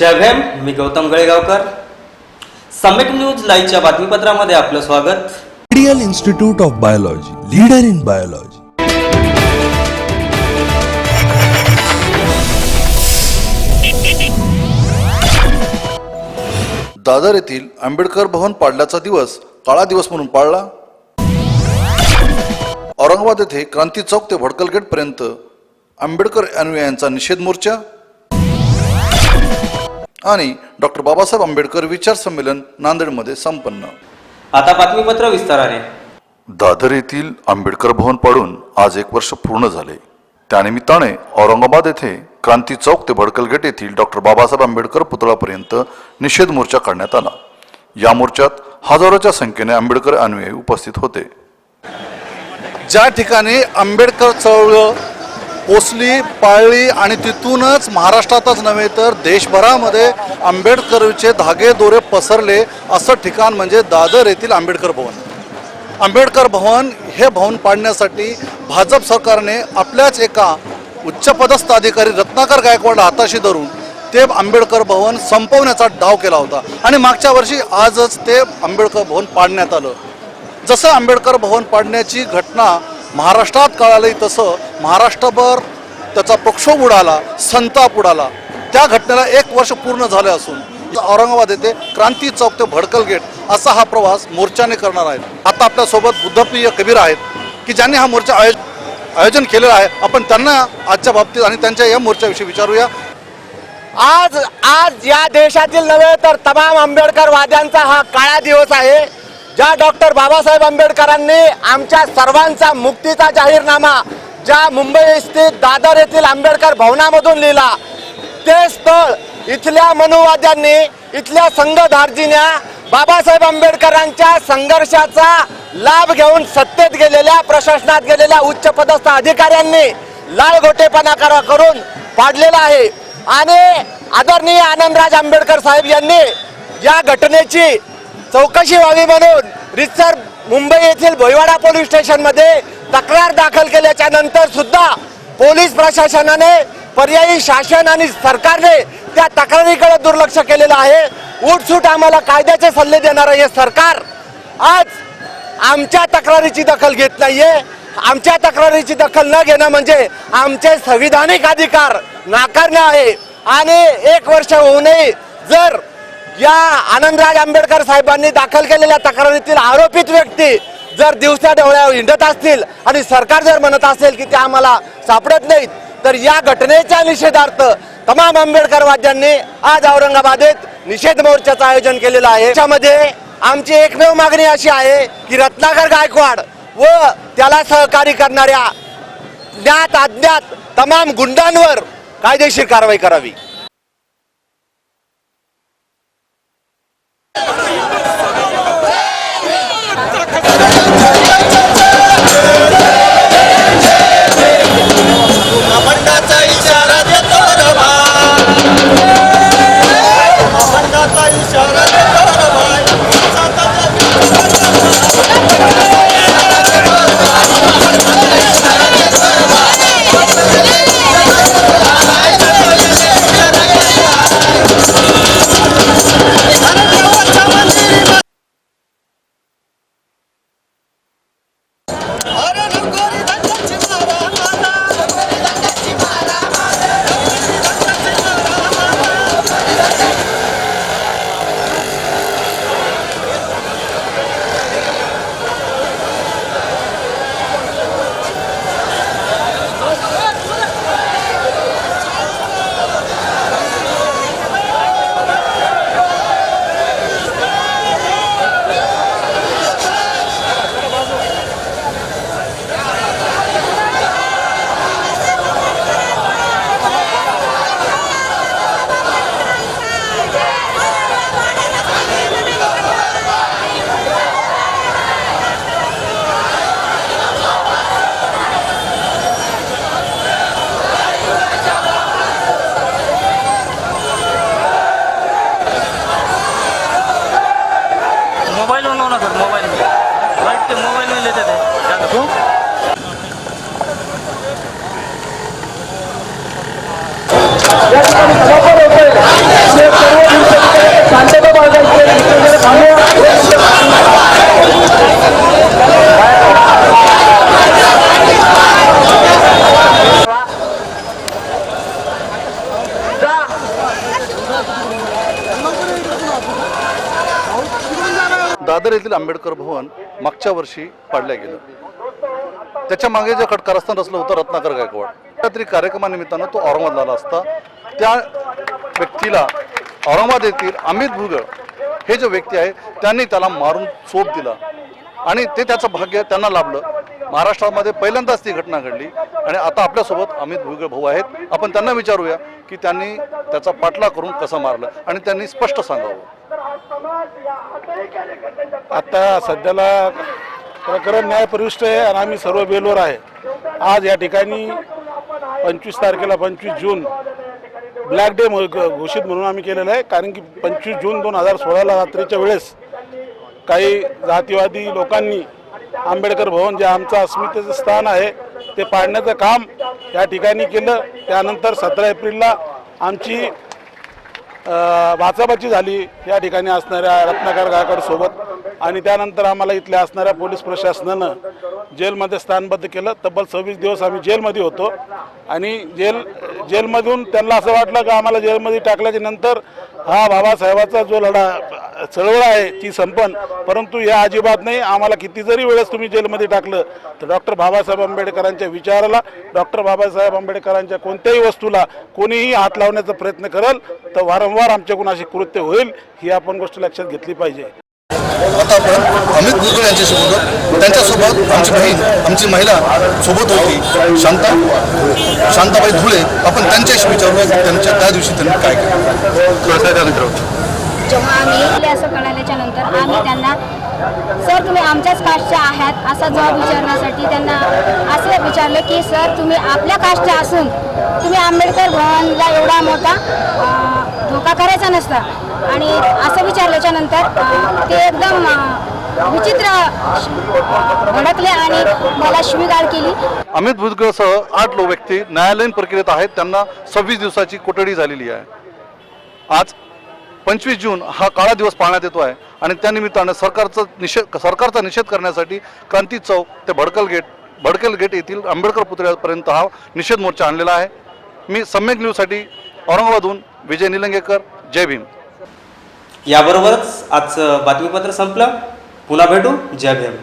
जय भीम मी गौतम गळेगावकर. समेट न्यूज लाईव्हच्या बातमीपत्रामध्ये आपलं स्वागत. Indian Institute of Biology leader in biology Dadar येथील आंबेडकर भवन पाडल्याचा दिवस काळा दिवस म्हणून पाळला. औरंगाबाद येथे क्रांती चौक ते भडकल गेट पर्यंत आंबेडकर अनुयायांचा निषेध मोर्चा. आणि डॉक्टर बाबासाहेब आंबेडकर विचार संमेलन नांदेडमध्ये संपन्न. आता बातमीपत्र विस्ताराने. दादर येथील आंबेडकर भवन पाडून आज एक वर्ष पूर्ण झाले. त्यानिमित्ताने औरंगाबाद येथे क्रांती चौक ते भडकल गेट येथील डॉक्टर बाबासाहेब आंबेडकर पुतळापर्यंत निषेध मोर्चा काढण्यात आला. या मोर्चात हजारोच्या संख्येने आंबेडकर अनुयायी उपस्थित होते. ज्या ठिकाणी आंबेडकर चळवळ पोचली पाळली आणि तिथूनच महाराष्ट्रातच नव्हे तर देशभरामध्ये आंबेडकरचे धागे दोरे पसरले असं ठिकाण म्हणजे दादर येथील आंबेडकर भवन. आंबेडकर भवन हे भवन पाडण्यासाठी भाजप सरकारने आपल्याच एका उच्चपदस्थ अधिकारी रत्नाकर गायकवाड हाताशी धरून ते आंबेडकर भवन संपवण्याचा डाव केला होता. आणि मागच्या वर्षी आजच ते आंबेडकर भवन पाडण्यात आलं. जसं आंबेडकर भवन पाडण्याची घटना महाराष्ट्रात कळालंही तसं महाराष्ट्रभर त्याचा प्रक्षोभ उडाला संताप उडाला. त्या घटनेला एक वर्ष पूर्ण झाले असून औरंगाबाद येथे क्रांती चौक ते भडकल गेट असा हा प्रवास मोर्चाने करणार आहेत. आता आपल्यासोबत बुद्धप्रिय कबीर आहेत की ज्यांनी हा मोर्चा आयोज आयोजन केलेलं आहे. आपण त्यांना आजच्या बाबतीत आणि त्यांच्या या मोर्चाविषयी विचारूया. आज आज या देशातील नव्हे तर तमाम आंबेडकरवाद्यांचा हा काळा दिवस आहे. ज्या डॉक्टर बाबासाहेब आंबेडकरांनी आमच्या सर्वांचा मुक्तीचा जाहीरनामा ज्या मुंबई स्थित दादर येथील आंबेडकर भवनामधून लिहिला ते स्थळ इथल्या मनुवाद्यांनी इथल्या संघधार्जिन्या बाबासाहेब आंबेडकरांच्या संघर्षाचा लाभ घेऊन सत्तेत गेलेल्या प्रशासनात गेलेल्या उच्च पदस्थ अधिकाऱ्यांनी लाळघोटेपणा करा करून पाडलेला आहे. आणि आदरणीय आनंदराज आंबेडकर साहेब यांनी या घटनेची चौकशी व्हावी म्हणून रितसर मुंबई येथील भोईवाडा पोलीस स्टेशनमध्ये तक्रार दाखल केल्याच्यानंतर सुद्धा पोलीस प्रशासनाने पर्यायी शासन आणि सरकारने त्या तक्रारीकडे दुर्लक्ष केलेलं आहे. उठसूट आम्हाला कायद्याचे सल्ले देणारं हे सरकार. आज आमच्या तक्रारीची दखल घेत नाहीये. आमच्या तक्रारीची दखल न घेणं म्हणजे आमचे संविधानिक अधिकार नाकारणं आहे. आणि एक वर्ष होऊनही जर या आनंदराज आंबेडकर साहेबांनी दाखल केलेल्या तक्रारीतील आरोपित व्यक्ती जर दिवसा डोळ्यावर हिंडत असतील आणि सरकार जर म्हणत असेल की ते आम्हाला सापडत नाहीत तर या घटनेच्या निषेधार्थ तमाम आंबेडकरवाद्यांनी आज औरंगाबादेत निषेध मोर्चाचं आयोजन केलेलं आहे. त्याच्यामध्ये आमची एकमेव मागणी अशी आहे की रत्नाकर गायकवाड व त्याला सहकारी करणाऱ्या ज्ञात अज्ञात तमाम गुंडांवर कायदेशीर कारवाई करावी. आंबेडकर भवन मागच्या वर्षी पाडलं गेलं. त्याच्यामागे जे खटकारस्थान असलं होतं रत्नाकर गायकवाड. तरी कार्यक्रमानिमित्तानं तो औरंगाबादला असता. त्या व्यक्तीला औरंगाबाद येथील अमित भुगळ हे जे व्यक्ती आहे त्यांनी त्याला मारून चोप दिला. आणि ते त्याचं भाग्य त्यांना लाभलं. महाराष्ट्रामध्ये पहिल्यांदाच ती घटना घडली. आणि आता आपल्यासोबत अमित भुगळ भाऊ आहेत. आपण त्यांना विचारूया की त्यांनी त्याचा पाठला करून कसं मारलं आणि त्यांनी स्पष्ट सांगावं. आता सध्याला प्रकरण न्यायप्रविष्ट आहे आणि आम्ही सर्व बेलवर आहे. आज या ठिकाणी पंचवीस तारखेला पंचवीस जून ब्लॅक डे घोषित म्हणून आम्ही केलेलं आहे. कारण की पंचवीस जून दोन हजार सोळाला रात्रीच्या वेळेस काही जातीवादी लोकांनी आंबेडकर भवन जे आमचं अस्मितेचं स्थान आहे ते पाडण्याचं काम या ठिकाणी केलं. त्यानंतर सतरा एप्रिलला आमची वाचाबाची झाली या ठिकाणी असणाऱ्या रत्नाकर गायकवाड सोबत. आणि त्यानंतर आम्हाला इथल्या असणाऱ्या पोलीस प्रशासनानं जेलमध्ये स्थानबद्ध केलं. तब्बल सव्वीस दिवस आम्ही जेलमध्ये होतो. आणि जेल जेलमधून त्यांना असं वाटलं की आम्हाला जेलमध्ये टाकल्याच्या नंतर हा बाबासाहेबाचा जो लढा चळवळ आहे ती संपन. परंतु हे अजिबात नाही. आम्हाला किती जरी वेळेस तुम्ही जेलमध्ये टाकलं तर डॉक्टर बाबासाहेब आंबेडकरांच्या विचाराला डॉक्टर बाबासाहेब आंबेडकरांच्या कोणत्याही वस्तूला कोणीही हात लावण्याचा प्रयत्न करेल तर वारंवार आमच्याकडून अशी कृत्य होईल ही आपण गोष्ट लक्षात घेतली पाहिजे. आता आपण अमित भुजबळ यांच्यासोबत. त्यांच्यासोबत आमची बहीण आमची महिला सोबत होती. शांता शांताबाई धुळे. आपण त्यांच्याशी विचारूया की त्यांच्या त्या दिवशी त्यांनी काय केलं. जेव्हा आम्ही असं कळाल्याच्या नंतर आम्ही त्यांना सर तुम्ही आमच्याच कास्टचे आहात असा जबाब विचारण्यासाठी त्यांना असं विचारलं की सर तुम्ही आपल्या कास्टचे असून तुम्ही आंबेडकर भवनला एवढा मोठा धोका करायचा नसता आणि असं विचारल्याच्या नंतर ते एकदम विचित्र भडकले आणि मला शिवीगाळ केली. अमित भुजगळसह आठ लोक व्यक्ती न्यायालयीन प्रक्रियेत आहेत. त्यांना सव्वीस दिवसाची कोठडी झालेली आहे. आज पंचवीस जून हा काळा दिवस पाळण्यात येतो आहे. आणि त्यानिमित्तानं सरकारचा निषेध सरकारचा निषेध करण्यासाठी क्रांती चौक ते भडकल गेट भडकल गेट येथील आंबेडकर पुतळ्यापर्यंत हा निषेध मोर्चा आणलेला आहे. मी सम्यक न्यूजसाठी औरंगाबादहून विजय निलंगेकर जय भीम. याबरोबरच आजचं बातमीपत्र संपलं. पुन्हा भेटू. जय भीम.